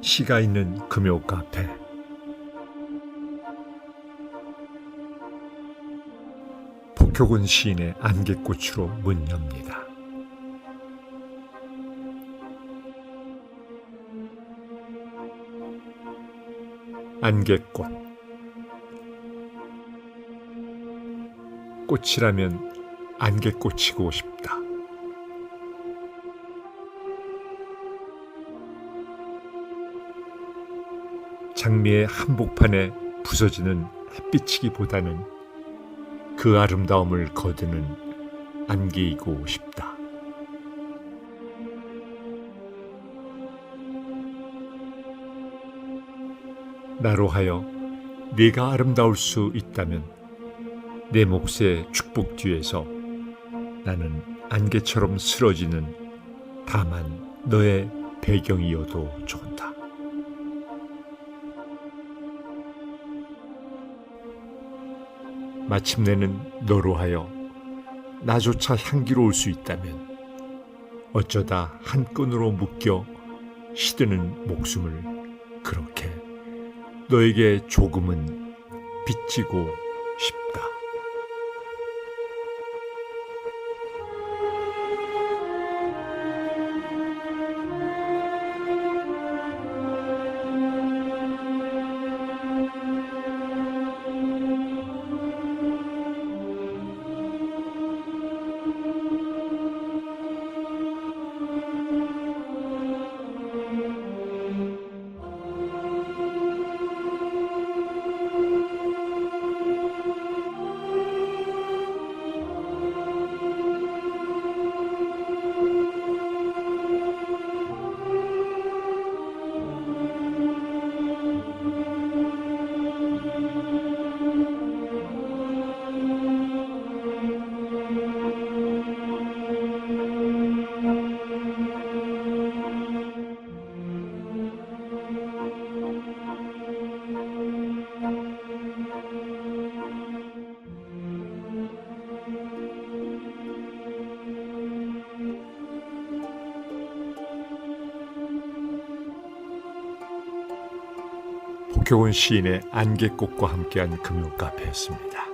시가 있는 금요 카페 폭효군 시인의 안개꽃으로 문 엽니다. 안개꽃 꽃이라면 안개꽃이고 싶다. 장미의 한복판에 부서지는 햇빛이기보다는 그 아름다움을 거두는 안개이고 싶다. 나로 하여 네가 아름다울 수 있다면 내 몫의 축복 뒤에서 나는 안개처럼 쓰러지는 다만 너의 배경이어도 좋다. 마침내는 너로 하여 나조차 향기로울 수 있다면 어쩌다 한 끈으로 묶여 시드는 목숨을 그렇게 너에게 조금은 빚지고 싶다. 박효훈 시인의 안개꽃과 함께한 금융 카페였습니다.